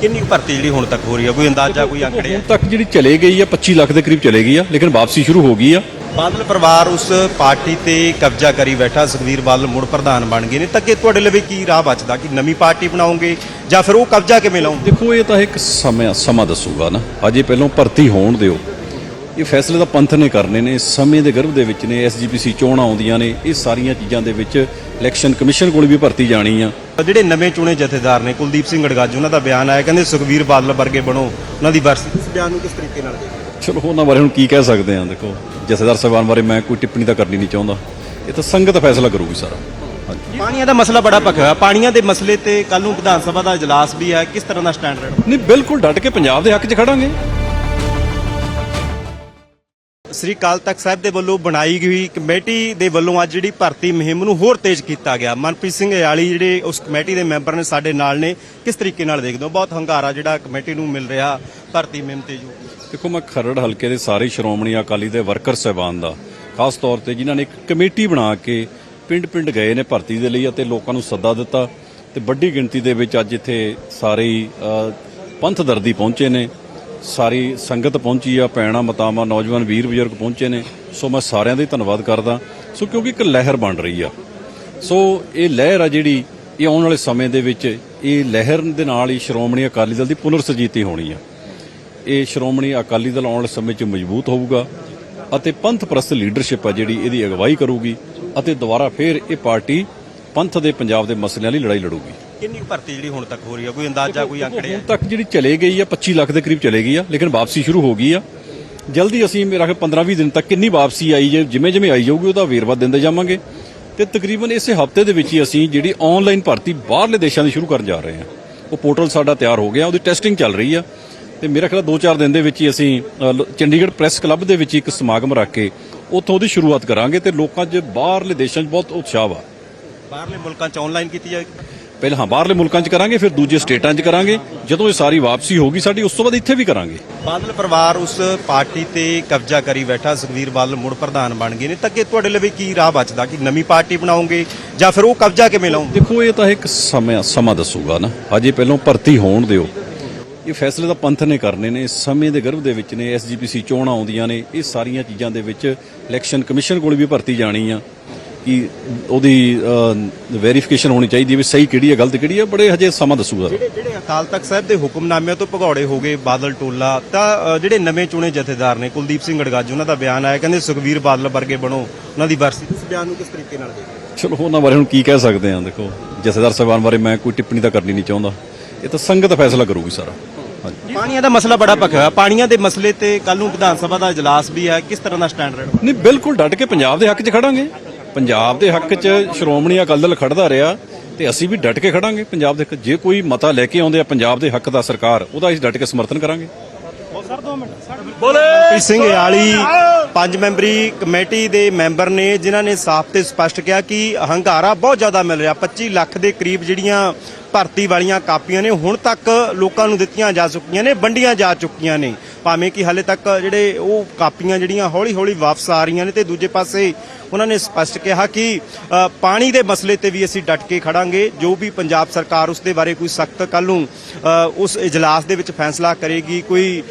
ਕਿੰਨੀ ਕੁ ਭਰਤੀ ਜਿਹੜੀ ਹੁਣ ਤੱਕ ਹੋ ਰਹੀ ਹੈ ਕੋਈ ਅੰਦਾਜ਼ਾ ਕੋਈ ਆંકੜੇ ਹੁਣ ਤੱਕ ਜਿਹੜੀ ਚਲੇ ਗਈ ਆ 25 ਲੱਖ ਦੇ ਕਰੀਬ ਚਲੇ ਗਈ ਆ ਲੇਕਿਨ ਵਾਪਸੀ ਸ਼ੁਰੂ ਹੋ ਗਈ ਆ। ਬਾਦਲ ਪਰਿਵਾਰ ਉਸ ਪਾਰਟੀ ਤੇ ਕਬਜ਼ਾ ਕਰੀ ਬੈਠਾ ਸੁਖਵੀਰ ਬਾਦਲ ਮੁੜ ਪ੍ਰਧਾਨ ਬਣ ਗਏ ਨੇ। ਤਾਂ ਕਿ ਤੁਹਾਡੇ ਲਈ ਕੀ ਰਾਹ ਬਚਦਾ? ਕਿ ਨਵੀਂ ਪਾਰਟੀ ਬਣਾਓਗੇ ਜਾਂ ਫਿਰ ਉਹ ਕਬਜ਼ਾ ਕਿਵੇਂ ਲਾਉਂਗੇ? ਦੇਖੋ ਇਹ ਤਾਂ ਇੱਕ ਸਮਾਂ ਸਮਾਂ ਦੱਸੂਗਾ ਨਾ। ਅਜੇ ਪਹਿਲਾਂ ਭਰਤੀ ਹੋਣ ਦਿਓ। ਇਹ ਫੈਸਲੇ ਤਾਂ ਪੰਥ ਨੇ ਕਰਨੇ ਨੇ ਸਮੇਂ ਦੇ ਗਰਭ ਦੇ ਵਿੱਚ ਨੇ ਐਸਜੀਪੀਸੀ ਚੋਣਾਂ ਆਉਂਦੀਆਂ ਨੇ ਇਹ ਸਾਰੀਆਂ ਚੀਜ਼ਾਂ ਦੇ ਵਿੱਚ ਇਲੈਕਸ਼ਨ ਕਮਿਸ਼ਨ ਕੋਲ ਵੀ ਭਰਤੀ ਜਾਣੀ ਆ। ਜਿਹੜੇ ਨਵੇਂ ਚੁਣੇ ਜਥੇਦਾਰ ਨੇ ਕੁਲਦੀਪ ਸਿੰਘ ਗੜਗਾਜ ਉਹਨਾਂ ਦਾ ਬਿਆਨ ਆਇਆ ਕਹਿੰਦੇ ਸੁਖਵੀਰ ਬਾਦਲ ਵਰਗੇ ਬਣੋ ਉਹਨਾਂ ਦੀ ਵਰਸੀ ਇਸ ਬਿਆਨ ਨੂੰ ਕਿਸ ਤਰੀਕੇ ਨਾਲ ਦੇਖਦੇ? ਚਲੋ ਉਹਨਾਂ ਬਾਰੇ ਹੁਣ ਕੀ ਕਹਿ ਸਕਦੇ ਆ ਦੇਖੋ ਜਥੇਦਾਰ ਸਾਹਿਬਾਨ ਬਾਰੇ ਮੈਂ ਕੋਈ ਟਿੱਪਣੀ ਤਾਂ ਕਰਨੀ ਨਹੀਂ ਚਾਹੁੰਦਾ। ਇਹ ਤਾਂ ਸੰਗਤ ਫੈਸਲਾ ਕਰੂਗੀ ਸਾਰਾ। ਪਾਣੀਆਂ ਦਾ ਮਸਲਾ ਬੜਾ ਭਖਿਆ ਪਾਣੀਆਂ ਦੇ ਮਸਲੇ ਤੇ ਕੱਲ ਨੂੰ ਵਿਧਾਨ ਸਭਾ ਦਾ ਇਜਲਾਸ ਵੀ ਹੈ ਕਿਸ ਤਰ੍ਹਾਂ ਦਾ ਸਟੈਂਡ ਰਹਿਣਾ ਨਹੀਂ ਬਿਲਕੁਲ ਡਟ ਕੇ ਪੰਜਾਬ ਦੇ ਹੱਕ 'ਚ ਖੜਾਂਗੇ। ਸ੍ਰੀ ਅਕਾਲ ਤਖਤ ਸਾਹਿਬ ਦੇ ਵੱਲੋਂ ਬਣਾਈ ਗਈ ਕਮੇਟੀ ਦੇ ਵੱਲੋਂ ਅੱਜ ਜਿਹੜੀ ਭਰਤੀ ਮੁਹਿੰਮ ਨੂੰ ਹੋਰ ਤੇਜ਼ ਕੀਤਾ ਗਿਆ। ਮਨਪ੍ਰੀਤ ਸਿੰਘ ਯਾਲੀ ਜਿਹੜੇ ਉਸ ਕਮੇਟੀ ਦੇ ਮੈਂਬਰ ਨੇ, ਸਾਡੇ ਨਾਲ ਨੇ। ਕਿਸ ਤਰੀਕੇ ਨਾਲ ਦੇਖਦੇ ਹੋ? ਬਹੁਤ ਹੰਗਾਰਾ ਜਿਹੜਾ ਕਮੇਟੀ ਨੂੰ ਮਿਲ ਰਿਹਾ ਭਰਤੀ ਮੁਹਿੰਮ ਤੇ ਜੋ। ਦੇਖੋ, ਮੈਂ ਖਰੜ ਹਲਕੇ ਦੇ ਸਾਰੇ ਸ਼੍ਰੋਮਣੀ ਅਕਾਲੀ ਦੇ ਵਰਕਰ ਸਹਿਬਾਨ ਦਾ, ਖਾਸ ਤੌਰ ਤੇ ਜਿਨ੍ਹਾਂ ਨੇ ਇੱਕ ਕਮੇਟੀ ਬਣਾ ਕੇ ਪਿੰਡ-ਪਿੰਡ ਗਏ ਨੇ ਭਰਤੀ ਦੇ ਲਈ ਅਤੇ ਲੋਕਾਂ ਨੂੰ ਸੱਦਾ ਦਿੱਤਾ। ਤੇ ਵੱਡੀ ਗਿਣਤੀ ਦੇ ਵਿੱਚ ਅੱਜ ਇੱਥੇ ਸਾਰੇ ਪੰਥ ਦਰਦੀ ਪਹੁੰਚੇ ਨੇ। ਸਾਰੀ ਸੰਗਤ ਪਹੁੰਚੀ ਆ ਪੈਣਾ ਮਤਾਮਾ ਨੌਜਵਾਨ ਵੀਰ ਬਜ਼ੁਰਗ ਪਹੁੰਚੇ ਨੇ। ਸੋ ਮੈਂ ਸਾਰਿਆਂ ਦਾ ਹੀ ਧੰਨਵਾਦ ਕਰਦਾ। ਸੋ ਕਿਉਂਕਿ ਇੱਕ ਲਹਿਰ ਬਣ ਰਹੀ ਆ। ਸੋ ਇਹ ਲਹਿਰ ਆ ਜਿਹੜੀ ਇਹ ਆਉਣ ਵਾਲੇ ਸਮੇਂ ਦੇ ਵਿੱਚ ਇਹ ਲਹਿਰ ਦੇ ਨਾਲ ਹੀ ਸ਼੍ਰੋਮਣੀ ਅਕਾਲੀ ਦਲ ਦੀ ਪੁਨਰ ਸੁਰਜੀਤੀ ਹੋਣੀ ਆ। ਇਹ ਸ਼੍ਰੋਮਣੀ ਅਕਾਲੀ ਦਲ ਆਉਣ ਵਾਲੇ ਸਮੇਂ 'ਚ ਮਜ਼ਬੂਤ ਹੋਊਗਾ ਅਤੇ ਪੰਥ ਪ੍ਰਸਤ ਲੀਡਰਸ਼ਿਪ ਆ ਜਿਹੜੀ ਇਹਦੀ ਅਗਵਾਈ ਕਰੂਗੀ ਅਤੇ ਦੁਬਾਰਾ ਫੇਰ ਇਹ ਪਾਰਟੀ ਪੰਥ ਦੇ ਪੰਜਾਬ ਦੇ ਮਸਲਿਆਂ ਲਈ ਲੜਾਈ ਲੜੂਗੀ। ਕਿੰਨੀ ਕੁ ਭਰਤੀ ਜਿਹੜੀ ਹੁਣ ਤੱਕ ਹੋ ਰਹੀ ਹੈ ਕੋਈ ਅੰਦਾਜ਼ਾ ਕੋਈ ਆંકੜੇ ਹੁਣ ਤੱਕ ਜਿਹੜੀ ਚਲੇ ਗਈ ਆ 25 ਲੱਖ ਦੇ ਕਰੀਬ ਚਲੇ ਗਈ ਆ ਲੇਕਿਨ ਵਾਪਸੀ ਸ਼ੁਰੂ ਹੋ ਗਈ ਆ। ਜਲਦੀ ਅਸੀਂ ਮੇਰਾ ਖਿਆਲ 15-20 ਦਿਨ ਤੱਕ ਕਿੰਨੀ ਵਾਪਸੀ ਆਈ ਜੇ ਜਿਵੇਂ ਜਿਵੇਂ ਆਈ ਜਾਊਗੀ ਉਹਦਾ ਵੇਰਵਾ ਦਿੰਦੇ ਜਾਵਾਂਗੇ। ਤੇ ਤਕਰੀਬਨ ਇਸੇ ਹਫ਼ਤੇ ਦੇ ਵਿੱਚ ਹੀ ਅਸੀਂ ਜਿਹੜੀ ਆਨਲਾਈਨ ਭਰਤੀ ਬਾਹਰਲੇ ਦੇਸ਼ਾਂ ਦੀ ਸ਼ੁਰੂ ਕਰਨ ਜਾ ਰਹੇ ਹਾਂ ਉਹ ਪੋਰਟਲ ਸਾਡਾ ਤਿਆਰ ਹੋ ਗਿਆ ਉਹਦੀ ਟੈਸਟਿੰਗ ਚੱਲ ਰਹੀ ਆ। ਤੇ ਮੇਰਾ ਖਿਆਲ 2-4 ਦਿਨ ਦੇ ਵਿੱਚ ਹੀ ਅਸੀਂ ਅ, ਲ- ਚੰਡੀਗੜ੍ਹ ਪ੍ਰੈਸ ਕਲੱਬ ਦੇ ਵਿੱਚ ਇੱਕ ਸਮਾਗਮ ਰੱਖ ਕੇ ਉੱਥੋਂ ਉਹਦੀ ਸ਼ੁਰੂਆਤ ਕਰਾਂਗੇ ਤੇ ਲੋਕਾਂ 'ਚ ਬਾਹਰਲੇ ਦੇਸ਼ਾਂ 'ਚ ਬਹੁਤ ਉਤਸ਼ਾਹ ਵਾ। ਬਾਹਰਲੇ ਮੁਲਕਾਂ 'ਚ ਆਨਲਾਈਨ ਕੀਤੀ ਜਾਏਗੀ? ਪਹਿਲਾਂ ਹਾਂ ਬਾਹਰਲੇ ਮੁਲਕਾਂ 'ਚ ਕਰਾਂਗੇ ਫਿਰ ਦੂਜੇ ਸਟੇਟਾਂ 'ਚ ਕਰਾਂਗੇ। ਜਦੋਂ ਇਹ ਸਾਰੀ ਵਾਪਸੀ ਹੋਗੀ ਸਾਡੀ ਉਸ ਤੋਂ ਬਾਅਦ ਇੱਥੇ ਵੀ ਕਰਾਂਗੇ। ਬਾਦਲ ਪਰਿਵਾਰ ਉਸ ਪਾਰਟੀ ਤੇ ਕਬਜ਼ਾ ਕਰੀ ਬੈਠਾ ਸੁਖਵੀਰ ਬਾਦਲ ਮੁੜ ਪ੍ਰਧਾਨ ਬਣ ਗਏ ਨੇ। ਤਾਂ ਕਿ ਤੁਹਾਡੇ ਲਈ ਕੀ ਰਾਹ ਬਚਦਾ ਕਿ ਨਵੀਂ ਪਾਰਟੀ ਬਣਾਓਗੇ ਜਾਂ ਫਿਰ ਉਹ ਕਬਜ਼ਾ ਕਿਵੇਂ ਲਾਉਂਗੇ? ਦੇਖੋ ਇਹ ਤਾਂ ਇੱਕ ਸਮਾਂ ਸਮਾਂ ਦੱਸੂਗਾ ਨਾ। ਅਜੇ ਪਹਿਲਾਂ ਭਰਤੀ ਹੋਣ ਦਿਓ। ਇਹ ਫੈਸਲੇ ਤਾਂ ਪੰਥ ਨੇ ਕਰਨੇ ਨੇ ਸਮੇਂ ਦੇ ਗਰਭ ਦੇ ਵਿੱਚ ਨੇ ਐਸਜੀਪੀਸੀ ਚੋਣਾਂ ਆਉਂਦੀਆਂ ਨੇ ਇਹ ਸਾਰੀਆਂ ਚੀਜ਼ਾਂ ਦੇ ਵਿੱਚ ਇਲੈਕਸ਼ਨ ਕਮਿਸ਼ਨ ਕੋਲ ਵੀ ਭਰਤੀ ਜਾਣੀ ਆ। ਕਿ ਉਹਦੀ ਵੈਰੀਫਿਕੇਸ਼ਨ ਹੋਣੀ ਚਾਹੀਦੀ ਹੈ ਵੀ ਸਹੀ ਕਿਹੜੀ ਹੈ ਗਲਤ ਕਿਹੜੀ ਹੈ ਬੜੇ ਹਜੇ ਸਮਾਂ ਦੱਸੂਗਾ। ਜਿਹੜੇ ਜਿਹੜੇ ਅਕਾਲ ਤਖਤ ਸਾਹਿਬ ਦੇ ਹੁਕਮਨਾਮਿਆਂ ਤੋਂ ਭਗੌੜੇ ਹੋ ਗਏ ਬਾਦਲ ਟੋਲਾ ਤਾਂ ਜਿਹੜੇ ਨਵੇਂ ਚੁਣੇ ਜਥੇਦਾਰ ਨੇ ਕੁਲਦੀਪ ਸਿੰਘ ਗੜਗਾਜ ਉਹਨਾਂ ਦਾ ਬਿਆਨ ਆਇਆ ਕਹਿੰਦੇ ਸੁਖਵੀਰ ਬਾਦਲ ਵਰਗੇ ਬਣੋ ਉਹਨਾਂ ਦੀ ਵਰਸੀ ਇਸ ਬਿਆਨ ਨੂੰ ਕਿਸ ਤਰੀਕੇ ਨਾਲ ਦੇਖਦੇ ਹੋ? ਚਲੋ ਉਹਨਾਂ ਬਾਰੇ ਹੁਣ ਕੀ ਕਹਿ ਸਕਦੇ ਆ ਦੇਖੋ ਜਥੇਦਾਰ ਸਾਹਿਬਾਨ ਬਾਰੇ ਮੈਂ ਕੋਈ ਟਿੱਪਣੀ ਤਾਂ ਕਰਨੀ ਨਹੀਂ ਚਾਹੁੰਦਾ। ਇਹ ਤਾਂ ਸੰਗਤ ਫੈਸਲਾ ਕਰੂਗੀ ਸਾਰਾ। ਪਾਣੀਆਂ ਦਾ ਮਸਲਾ ਬੜਾ ਭਖਿਆ ਹੋਇਆ ਪਾਣੀਆਂ ਦੇ ਮਸਲੇ ਤੇ ਕੱਲ ਨੂੰ ਵਿਧਾਨ ਸਭਾ ਦਾ ਇਜਲਾਸ ਵੀ ਹੈ ਕਿਸ ਤਰ੍ਹਾਂ ਦਾ ਸਟੈਂਡ ਰਹਿਣਾ? ਨਹੀਂ ਬਿਲਕੁਲ ਡਟ ਕੇ ਪੰਜਾਬ ਦੇ ਹੱਕ 'ਚ ਖੜਾਂਗੇ। ਪੰਜਾਬ ਦੇ ਹੱਕ 'ਚ ਸ਼੍ਰੋਮਣੀ ਅਕਾਲੀ ਦਲ ਖੜਦਾ ਰਿਹਾ ਤੇ ਅਸੀਂ ਵੀ ਡਟ ਕੇ ਖੜਾਂਗੇ। ਪੰਜਾਬ ਦੇ ਹੱਕ ਜੇ ਕੋਈ ਮਤਾ ਲੈ ਕੇ ਆਉਂਦੇ ਆ ਪੰਜਾਬ ਦੇ ਹੱਕ ਦਾ ਸਰਕਾਰ ਉਹਦਾ ਅਸੀਂ ਡਟ ਕੇ ਸਮਰਥਨ ਕਰਾਂਗੇ। ਮਨਪ੍ਰੀਤ ਸਿੰਘ ਯਾਲੀ ਪੰਜ ਮੈਂਬਰੀ ਕਮੇਟੀ ਦੇ ਮੈਂਬਰ ਨੇ ਜਿਨ੍ਹਾਂ ਨੇ ਸਾਫ਼ ਤੇ ਸਪਸ਼ਟ ਕਿਹਾ ਕਿ ਹੰਗਾਰਾ ਬਹੁਤ ਜ਼ਿਆਦਾ ਮਿਲ ਰਿਹਾ। 25 ਲੱਖ ਦੇ ਕਰੀਬ ਜਿਹੜੀਆਂ ਭਰਤੀ ਵਾਲੀਆਂ ਕਾਪੀਆਂ ਨੇ ਹੁਣ ਤੱਕ ਲੋਕਾਂ ਨੂੰ ਦਿੱਤੀਆਂ ਜਾ ਚੁੱਕੀਆਂ ਨੇ, ਵੰਡੀਆਂ ਜਾ ਚੁੱਕੀਆਂ ਨੇ। ਭਾਵੇਂ ਕਿ ਹਾਲੇ ਤੱਕ ਜਿਹੜੇ ਉਹ ਕਾਪੀਆਂ ਜਿਹੜੀਆਂ ਹੌਲੀ-ਹੌਲੀ ਵਾਪਸ ਆ ਰਹੀਆਂ ਨੇ ਤੇ ਦੂਜੇ ਪਾਸੇ ਉਹਨਾਂ ਨੇ ਸਪਸ਼ਟ ਕਿਹਾ ਕਿ ਪਾਣੀ ਦੇ ਮਸਲੇ ਤੇ ਵੀ ਅਸੀਂ ਡਟ ਕੇ ਖੜਾਂਗੇ। ਜੋ ਵੀ ਪੰਜਾਬ ਸਰਕਾਰ ਉਸ ਦੇ ਬਾਰੇ ਕੋਈ ਸਖਤ ਕੱਲ ਨੂੰ ਉਸ ਇਜਲਾਸ ਦੇ ਵਿੱਚ ਫੈਸਲਾ ਕਰੇਗੀ, ਕੋਈ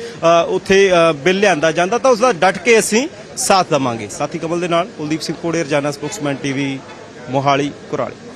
ਉੱਥੇ ਬਿੱਲ ਲਿਆਂਦਾ ਜਾਂਦਾ ਤਾਂ ਉਸ ਦਾ ਡਟ ਕੇ ਅਸੀਂ ਸਾਥ ਦੇਵਾਂਗੇ। ਸਾਥੀ ਕਮਲ ਦੇ ਨਾਲ ਕੁਲਦੀਪ ਸਿੰਘ ਕੋੜੇ, ਰਜਾਨਾ ਸਪੋਕਸਮੈਨ ਟੀਵੀ, ਮੋਹਾਲੀ, ਕੁਰਾਲੀ।